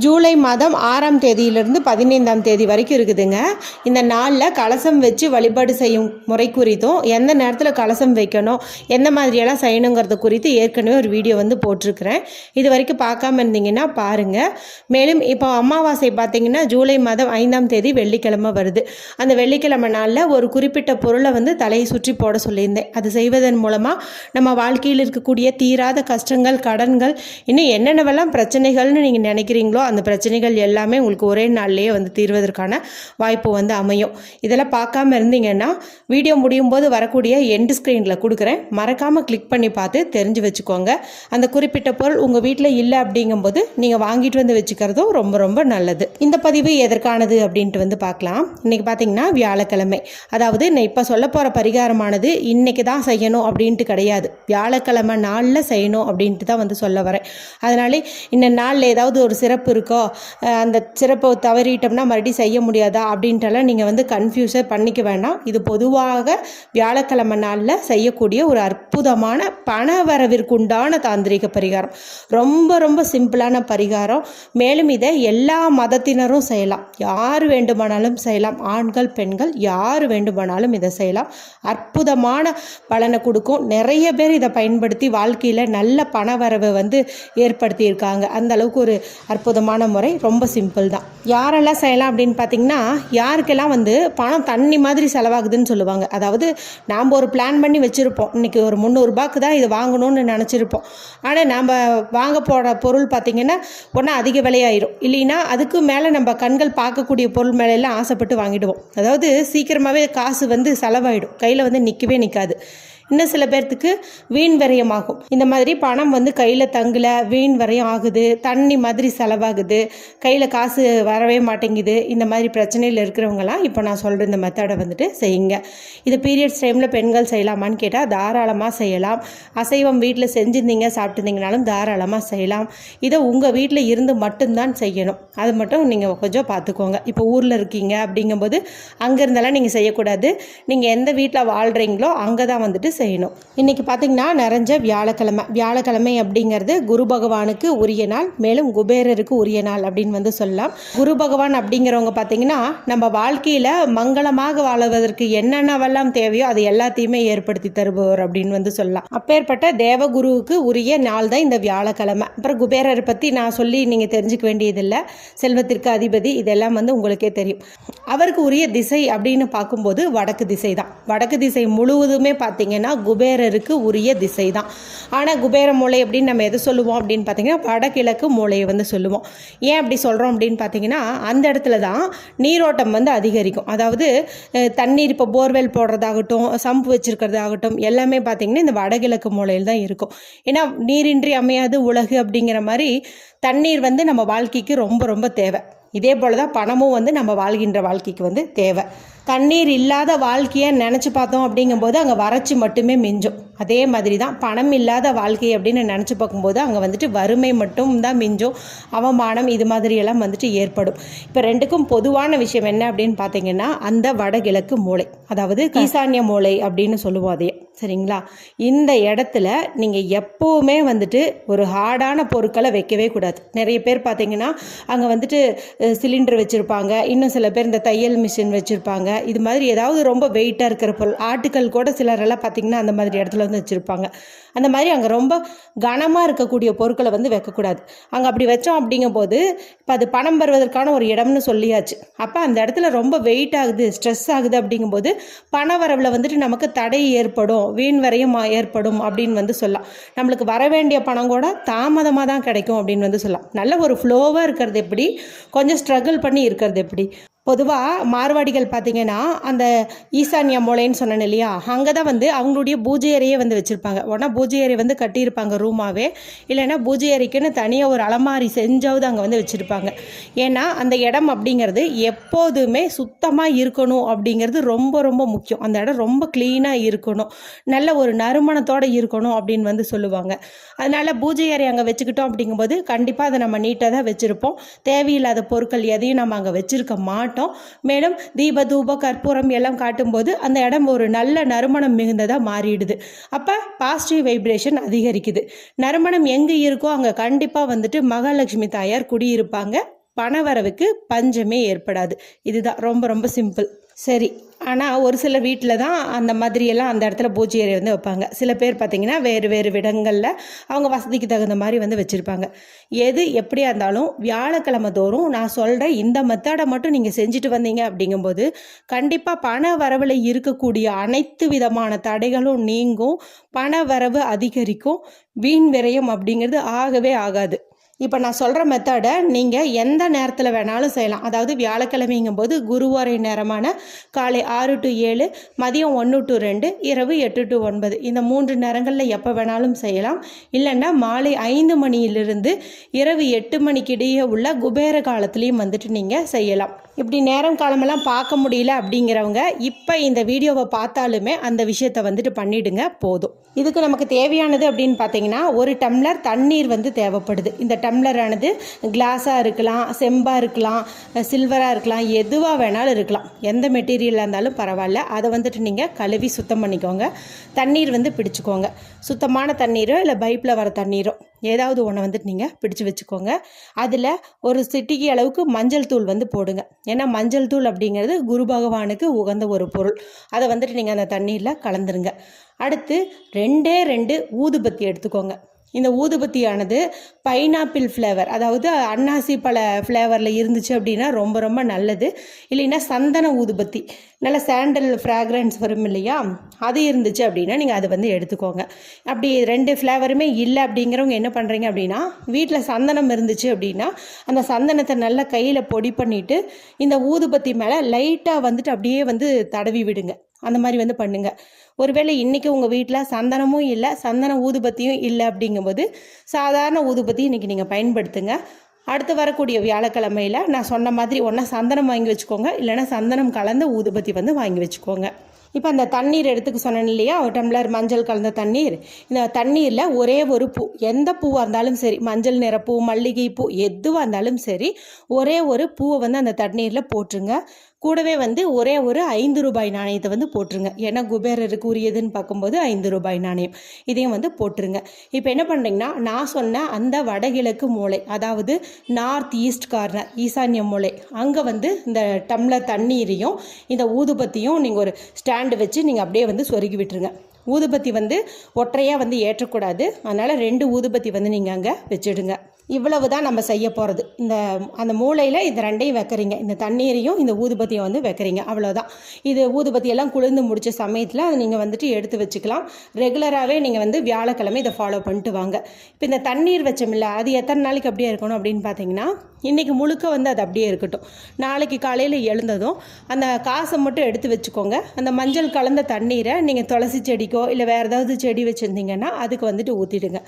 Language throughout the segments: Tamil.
ஜூலை மாதம் ஆறாம் தேதியிலிருந்து பதினைந்தாம் தேதி வரைக்கும் இருக்குதுங்க. இந்த நாளில் கலசம் வச்சு வழிபாடு செய்யும் முறை குறித்தும் எந்த நேரத்தில் கலசம் வைக்கணும் எந்த மாதிரியெல்லாம் செய்யணுங்கிறது குறித்து ஏற்கனவே ஒரு வீடியோ வந்து போட்டிருக்கிறேன். இது வரைக்கும் பார்க்காம இருந்தீங்கன்னா பாருங்கள் மேலும் இப்போ அமாவாசை பார்த்தீங்கன்னா ஜூலை மாதம் ஐந்தாம் தேதி வெள்ளிக்கிழமை வருது. அந்த வெள்ளிக்கிழமை நாளில் ஒரு குறிப்பிட்ட பொருளை வந்து தலையை சுற்றி போட சொல்லியிருந்தேன். அது செய்வதன் மூலமாக நம்ம வாழ்க்கையில் இருக்கக்கூடிய தீராத கஷ்டங்கள் கடன்கள் இன்னும் என்னென்னவெல்லாம் பிரச்சனைகள்னு நீங்கள் நினைக்கிறீங்களோ அந்த பிரச்சனைகள் எல்லாமே உங்களுக்கு ஒரே நாள்லேயே வந்து தீர்வதற்கான வாய்ப்பு வந்து அமையும். இதெல்லாம் பார்க்காம இருந்தீங்கன்னா வீடியோ முடியும் போது வரக்கூடிய எண்டு ஸ்க்ரீனில் கொடுக்குறேன். மறக்காமல் கிளிக் பண்ணி பார்த்து தெரிஞ்சு வச்சுக்கோங்க. அந்த குறிப்பிட்ட பொருள் உங்கள் வீட்டில் இல்லை அப்படிங்கும்போது நீங்கள் வாங்கிட்டு வந்து வச்சுக்கிறதும் ரொம்ப ரொம்ப நல்லது. இந்த பதிவு எதற்கானது அப்படின்ட்டு வந்து பார்க்கலாம். இன்றைக்கி பார்த்தீங்கன்னா வியாழக்கிழமை. அதாவது நான் இப்போ சொல்ல போகிற பரிகாரமானது இன்றைக்கி தான் செய்யணும் அப்படின்ட்டு கிடையாது. வியாழக்கிழமை நாளில் செய்யணும் அப்படின்ட்டு தான் வந்து சொல்ல வரேன். அதனாலே இந்த நாளில் ஏதாவது ஒரு சிறப்பு இருக்கோ? அந்த சிறப்பை தவறிட்டோம்னா மறுபடியும் செய்ய முடியாதா? அப்படின்ட்டுலாம் நீங்கள் வந்து கன்ஃபியூஸை பண்ணிக்க வேண்டாம் இது பொதுவாக வியாழக்கிழமை நாளில் செய்யக்கூடிய ஒரு அற்புதமான பண வரவிற்குண்டான தாந்திரிக பரிகாரம். ரொம்ப ரொம்ப சிம்பிளான பரிகாரம். மேலும் இதை எல்லா மதத்தினரும் செய்யலாம். யார் வேண்டுமானாலும் செய்யலாம். ஆண்கள் பெண்கள் யார் வேண்டுமானாலும் இதை செய்யலாம். அற்புதமான பலனை கொடுக்கும். நிறைய பேர் இதை பயன்படுத்தி வாழ்க்கையில் நல்ல பண வரவை வந்து ஏற்படுத்தியிருக்காங்க. அந்த அளவுக்கு ஒரு விதமான முறை ரொம்ப சிம்பிள் தான். யாரெல்லாம் செய்யலாம் அப்படின்னு பார்த்தீங்கன்னா யாருக்கெல்லாம் வந்து பணம் தண்ணி மாதிரி செலவாகுதுன்னு சொல்லுவாங்க. அதாவது நாம் ஒரு பிளான் பண்ணி வச்சுருப்போம். இன்றைக்கி ஒரு முந்நூறுபாக்கு தான் இது வாங்கணும்னு நினச்சிருப்போம். ஆனால் நாம் வாங்க போகிற பொருள் பார்த்திங்கன்னா ஒன்றா அதிக விலையாயிரும். இல்லைன்னா அதுக்கு மேலே நம்ம கண்கள் பார்க்கக்கூடிய பொருள் மேலெல்லாம் ஆசைப்பட்டு வாங்கிடுவோம். அதாவது சீக்கிரமாகவே காசு வந்து செலவாயிடும். கையில் வந்து நிற்கவே நிற்காது இன்னும் சில பேர்த்துக்கு வீண் விரயமாகும். இந்த மாதிரி பணம் வந்து கையில் தங்கல வீண் விரயம் ஆகுது தண்ணி மாதிரி செலவாகுது கையில் காசு வரவே மாட்டேங்குது இந்த மாதிரி பிரச்சனையில் இருக்கிறவங்கலாம் இப்போ நான் சொல்கிற இந்த மெத்தடை வந்துட்டு செய்யுங்க. இது பீரியட்ஸ் டைமில் பெண்கள் செய்யலாமான்னு கேட்டால் தாராளமாக செய்யலாம். அசைவம் வீட்டில் செஞ்சுருந்தீங்க சாப்பிட்டுருந்தீங்கனாலும் தாராளமாக செய்யலாம். இதை உங்கள் வீட்டில் இருந்து மட்டும்தான் செய்யணும். அது மட்டும் நீங்கள் கொஞ்சம் பார்த்துக்கோங்க இப்போ ஊரில் இருக்கீங்க அப்படிங்கும்போது அங்கே இருந்தெல்லாம் நீங்கள் செய்யக்கூடாது. நீங்கள் எந்த வீட்டில் வாழ்கிறீங்களோ அங்கே தான் வந்துட்டு செய்யணும். இன்றைக்கி பார்த்தீங்கன்னா நிறைஞ்ச வியாழக்கிழமை. வியாழக்கிழமை அப்படிங்கிறது குரு பகவானுக்கு உரிய நாள் மேலும் குபேரருக்கு உரிய நாள் அப்படின்னு வந்து சொல்லலாம். குரு பகவான் அப்படிங்கிறவங்க பார்த்தீங்கன்னா நம்ம வாழ்க்கையில் மங்களமாக வாழ்வதற்கு என்னென்னவெல்லாம் தேவையோ அது எல்லாத்தையுமே ஏற்படுத்தி தருபவர் அப்படின்னு வந்து சொல்லலாம். அப்பேற்பட்ட தேவகுருவுக்கு உரிய நாள் தான் இந்த வியாழக்கிழமை. அப்புறம் குபேரர் பற்றி நான் சொல்லி நீங்கள் தெரிஞ்சுக்க வேண்டியதில்லை. செல்வத்திற்கு அதிபதி இதெல்லாம் வந்து உங்களுக்கே தெரியும். அவருக்கு உரிய திசை அப்படின்னு பார்க்கும்போது வடக்கு திசை தான். வடக்கு திசை முழுவதுமே பார்த்தீங்கன்னா குபேரருக்கு உரிய திசை தான் ஆனால் குபேர மூளை அப்படின்னு நம்ம எதை சொல்லுவோம் அப்படின்னு பார்த்தீங்கன்னா வடகிழக்கு மூளையை வந்து சொல்லுவோம். ஏன் அப்படி சொல்கிறோம் அப்படின்னு பார்த்தீங்கன்னா அந்த இடத்துல தான் நீரோட்டம் வந்து அதிகரிக்கும். அதாவது தண்ணீர் இப்போ போர்வெல் போடுறதாகட்டும் சம்பு வச்சுருக்கிறதாகட்டும் எல்லாமே பார்த்தீங்கன்னா இந்த வடகிழக்கு மூலையில் தான் இருக்கும். ஏன்னா நீரின்றி அமையாது உலகு அப்படிங்கிற மாதிரி தண்ணீர் வந்து நம்ம வாழ்க்கைக்கு ரொம்ப ரொம்ப தேவை. இதே போல் தான் பணமும் வந்து நம்ம வாழ்கின்ற வாழ்க்கைக்கு வந்து தேவை. தண்ணீர் இல்லாத வாழ்க்கையை நினச்சி பார்த்தோம் அப்படிங்கும்போது அங்கே வறட்சி மட்டுமே மிஞ்சும். அதே மாதிரி தான் பணம் இல்லாத வாழ்க்கை அப்படின்னு நினச்சி பார்க்கும்போது அங்கே வந்துட்டு வறுமை மட்டும் தான் மிஞ்சும். அவமானம் இது மாதிரியெல்லாம் வந்துட்டு ஏற்படும். இப்போ ரெண்டுக்கும் பொதுவான விஷயம் என்ன அப்படின்னு பார்த்தீங்கன்னா அந்த வடகிழக்கு மூளை. அதாவது ஈசான்ய மூளை அப்படின்னு சொல்லுவோம் அதையே. சரிங்களா? இந்த இடத்துல நீங்கள் எப்போவுமே வந்துட்டு ஒரு ஹார்டான பொருட்களை வைக்கவே கூடாது. நிறைய பேர் பார்த்தீங்கன்னா அங்கே வந்துட்டு சிலிண்டர் வச்சுருப்பாங்க. இன்னும் சில பேர் இந்த தையல் மிஷின் வச்சுருப்பாங்க. இது மாதிரி ஏதாவது ரொம்ப வெயிட்டாக இருக்கிற பொருள் ஆட்டுக்கள் கூட சிலரெல்லாம் பார்த்திங்கன்னா அந்த மாதிரி இடத்துல வந்து வச்சுருப்பாங்க. அந்த மாதிரி அங்கே ரொம்ப கனமாக இருக்கக்கூடிய பொருட்களை வந்து வைக்கக்கூடாது. அங்கே அப்படி வச்சோம் அப்படிங்கும்போது இப்போ அது பணம் வருவதற்கான ஒரு இடம்னு சொல்லியாச்சு. அப்போ அந்த இடத்துல ரொம்ப வெயிட் ஆகுது ஸ்ட்ரெஸ் ஆகுது அப்படிங்கும்போது பண வரவில் வந்துட்டு நமக்கு தடை ஏற்படும் வீண் வரையும் ஏற்படும் அப்படின்னு வந்து சொல்லலாம். நம்மளுக்கு வர வேண்டிய பணம் கூட தாமதமாக தான் கிடைக்கும் அப்படின்னு வந்து சொல்லலாம். நல்ல ஒரு ஃப்ளோவாக இருக்கிறது எப்படி? கொஞ்சம் ஸ்ட்ரகிள் பண்ணி இருக்கிறது எப்படி? பொதுவாக மார்வாடிகள் பார்த்தீங்கன்னா அந்த ஈசான்யா மூலைன்னு சொன்னேன் இல்லையா? அங்கே தான் வந்து அவங்களுடைய பூஜை அறையே வந்து வச்சுருப்பாங்க. உடனே பூஜை அறை வந்து கட்டியிருப்பாங்க ரூமாகவே இல்லைன்னா பூஜை அறைக்குன்னு தனியாக ஒரு அலமாரி செஞ்சாவது அங்கே வந்து வச்சுருப்பாங்க. ஏன்னா அந்த இடம் அப்படிங்கிறது எப்போதுமே சுத்தமாக இருக்கணும் அப்படிங்கிறது ரொம்ப ரொம்ப முக்கியம். அந்த இடம் ரொம்ப க்ளீனாக இருக்கணும். நல்ல ஒரு நறுமணத்தோடு இருக்கணும் அப்படின்னு வந்து சொல்லுவாங்க. அதனால் பூஜை அறை அங்கே வச்சுக்கிட்டோம் அப்படிங்கும்போது கண்டிப்பாக அதை நம்ம நீட்டாக தான் வச்சுருப்போம். தேவையில்லாத பொருட்கள் எதையும் நம்ம அங்கே வச்சுருக்க மாட்டோம். மேலும் தீப தூப கற்பூரம் எல்லாம் காட்டும்போது அந்த இடம் ஒரு நல்ல நறுமணம் மிகுந்ததாக மாறிடுது. அப்போ பாசிட்டிவ் வைப்ரேஷன் அதிகரிக்குது. நறுமணம் எங்கே இருக்கோ அங்கே கண்டிப்பாக வந்துட்டு மகாலட்சுமி தாயார் குடியிருப்பாங்க. பணவரவுக்கு பஞ்சமே ஏற்படாது. இதுதான் ரொம்ப ரொம்ப சிம்பிள். சரி ஆனால் ஒரு சில வீட்டில் தான் அந்த மாதிரியெல்லாம் அந்த இடத்துல பூஜை அறை வந்து வைப்பாங்க. சில பேர் பார்த்திங்கன்னா வேறு வேறு இடங்களில் அவங்க வசதிக்கு தகுந்த மாதிரி வந்து வச்சுருப்பாங்க. எது எப்படியா இருந்தாலும் வியாழக்கிழமை தோறும் நான் சொல்கிற இந்த மெத்தடை மட்டும் நீங்கள் செஞ்சுட்டு வந்தீங்க அப்படிங்கும்போது கண்டிப்பாக பண வரவில் இருக்கக்கூடிய அனைத்து விதமான தடைகளும் நீங்கும் பண வரவு அதிகரிக்கும் வீண் விரயம் அப்படிங்கிறது ஆகவே ஆகாது. இப்போ நான் சொல்கிற மெத்தடை நீங்கள் எந்த நேரத்தில் வேணாலும் செய்யலாம். அதாவது வியாழக்கிழமைங்கும் போது குருவாரை நேரமான காலை ஆறு டு ஏழு மதியம் ஒன்று டு ரெண்டு இரவு எட்டு டு ஒன்பது. இந்த மூன்று நேரங்களில் எப்போ வேணாலும் செய்யலாம். இல்லைன்னா மாலை ஐந்து மணியிலிருந்து இரவு எட்டு மணிக்கு இடையே உள்ள குபேர காலத்துலேயும் வந்துட்டு நீங்கள் செய்யலாம். இப்படி நேரம் காலமெல்லாம் பார்க்க முடியல அப்படிங்கிறவங்க இப்போ இந்த வீடியோவை பார்த்தாலுமே அந்த விஷயத்தை வந்துட்டு பண்ணிடுங்க போதும். இதுக்கு நமக்கு தேவையானது அப்படின்னு பார்த்தீங்கன்னா ஒரு டம்ளர் தண்ணீர் வந்து தேவைப்படுது. இந்த டம்ளரானது கிளாஸாக இருக்கலாம் செம்பாக இருக்கலாம் சில்வராக இருக்கலாம் எதுவாக வேணாலும் இருக்கலாம். எந்த மெட்டீரியலாக இருந்தாலும் பரவாயில்ல. அதை வந்துட்டு நீங்கள் கழுவி சுத்தம் பண்ணிக்கோங்க. தண்ணீர் வந்து பிடிச்சிக்கோங்க. சுத்தமான தண்ணீரோ இல்லை பைப்பில் வர தண்ணீரோ. ஏதாவது ஒன்று வந்துட்டு நீங்கள் பிடிச்சு வச்சுக்கோங்க. அதில் ஒரு சிட்டிக்கு அளவுக்கு மஞ்சள் தூள் வந்து போடுங்க. ஏன்னா மஞ்சள் தூள் அப்படிங்கிறது குரு பகவானுக்கு உகந்த ஒரு பொருள். அதை வந்துட்டு நீங்கள் அந்த தண்ணீரில் கலந்துருங்க. அடுத்து ரெண்டே ரெண்டு ஊதுபத்தி எடுத்துக்கோங்க. இந்த ஊதுபத்தியானது பைனாப்பிள் ஃப்ளேவர் அதாவது அன்னாசி பழ ஃப்ளேவரில் இருந்துச்சு அப்படின்னா ரொம்ப ரொம்ப நல்லது. இல்லைன்னா சந்தன ஊதுபத்தி. நல்ல சாண்டல் ஃப்ராக்ரன்ஸ் வரும் இல்லையா? அது இருந்துச்சு அப்படின்னா நீங்கள் அதை வந்து எடுத்துக்கோங்க. அப்படி ரெண்டு ஃப்ளேவருமே இல்லை அப்படிங்கிறவங்க என்ன பண்ணுறீங்க அப்படின்னா வீட்டில் சந்தனம் இருந்துச்சு அப்படின்னா அந்த சந்தனத்தை நல்லா கையில் பொடி பண்ணிவிட்டு இந்த ஊதுபத்தி மேலே லைட்டாக வந்துட்டு அப்படியே வந்து தடவி விடுங்க. அந்த மாதிரி வந்து பண்ணுங்கள் ஒருவேளை இன்றைக்கி உங்கள் வீட்டில் சந்தனமும் இல்லை சந்தன ஊதுபத்தியும் இல்லை அப்படிங்கும்போது சாதாரண ஊதுபத்தி இன்றைக்கி நீங்கள் பயன்படுத்துங்க. அடுத்து வரக்கூடிய வியாழக்கிழமையில் நான் சொன்ன மாதிரி ஒன்றா சந்தனம் வாங்கி வச்சுக்கோங்க. இல்லைனா சந்தனம் கலந்த ஊதுபத்தி வந்து வாங்கி வச்சுக்கோங்க. இப்போ அந்த தண்ணீர் எடுத்துக்க சொன்னேன் இல்லையா? ஒரு டம்ளர் மஞ்சள் கலந்த தண்ணீர். இந்த தண்ணீரில் ஒரே ஒரு பூ எந்த பூவாக இருந்தாலும் சரி மஞ்சள் நிற பூ மல்லிகை பூ எதுவாக இருந்தாலும் சரி ஒரே ஒரு பூவை வந்து அந்த தண்ணீரில் போட்டுருங்க. கூடவே வந்து ஒரே ஒரு ஐந்து ரூபாய் நாணயத்தை வந்து போட்டுருங்க. ஏன்னா குபேரருக்கு உரியதுன்னு பார்க்கும்போது ஐந்து ரூபாய் நாணயம். இதையும் வந்து போட்டுருங்க. இப்போ என்ன பண்ணுறீங்கன்னா நான் சொன்ன அந்த வடகிழக்கு மூளை அதாவது நார்த் ஈஸ்ட் கார்னர் ஈசான்ய மூளை அங்கே வந்து இந்த டம்ளர் தண்ணீரையும் இந்த ஊதுபத்தியும் நீங்கள் ஒரு ஸ்டாண்டு வச்சு நீங்கள் அப்படியே வந்து சொருகி விட்டுருங்க. ஊதுபத்தி வந்து ஒற்றையாக வந்து ஏற்றக்கூடாது. அதனால் ரெண்டு ஊதுபத்தி வந்து நீங்கள் அங்கே வச்சிடுங்க. இவ்வளவு தான் நம்ம செய்ய போகிறது இந்த அந்த மூளையில் இந்த ரெண்டையும் வைக்கிறீங்க. இந்த தண்ணீரையும் இந்த ஊதுபத்தியை வந்து வைக்கிறீங்க. அவ்வளோதான் இது ஊதுபத்தியெல்லாம் குளிர்ந்து முடிச்ச சமயத்தில் அதை நீங்கள் வந்துட்டு எடுத்து வச்சுக்கலாம். ரெகுலராகவே நீங்கள் வந்து வியாழக்கிழமை இதை ஃபாலோ பண்ணிட்டு வாங்க. இப்போ இந்த தண்ணீர் வச்சமில்ல அது எத்தனை நாளைக்கு அப்படியே இருக்கணும் அப்படின்னு பார்த்தீங்கன்னா இன்றைக்கி முழுக்க வந்து அது அப்படியே இருக்கட்டும். நாளைக்கு காலையில் எழுந்ததும் அந்த காசை மட்டும் எடுத்து வச்சுக்கோங்க. அந்த மஞ்சள் கலந்த தண்ணீரை நீங்கள் துளசி செடிக்கோ இல்லை வேறு ஏதாவது செடி வச்சுருந்தீங்கன்னா அதுக்கு வந்துட்டு ஊற்றிடுங்க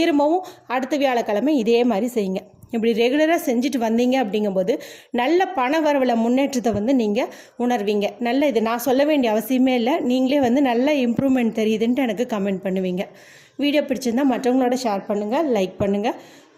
திரும்பவும் அடுத்த வியாழக்கிழமை இதே மாதிரி செய்யுங்க. இப்படி ரெகுலராக செஞ்சுட்டு வந்தீங்க அப்படிங்கும்போது நல்ல பண வரவில் முன்னேற்றத்தை வந்து நீங்கள் உணர்வீங்க. நல்ல இது நான் சொல்ல வேண்டிய அவசியமே இல்லை. நீங்களே வந்து நல்ல இம்ப்ரூவ்மெண்ட் தெரியுதுன்ட்டு எனக்கு கமெண்ட் பண்ணுவீங்க. வீடியோ பிடிச்சிருந்தா மற்றவங்களோட ஷேர் பண்ணுங்கள் லைக் பண்ணுங்கள்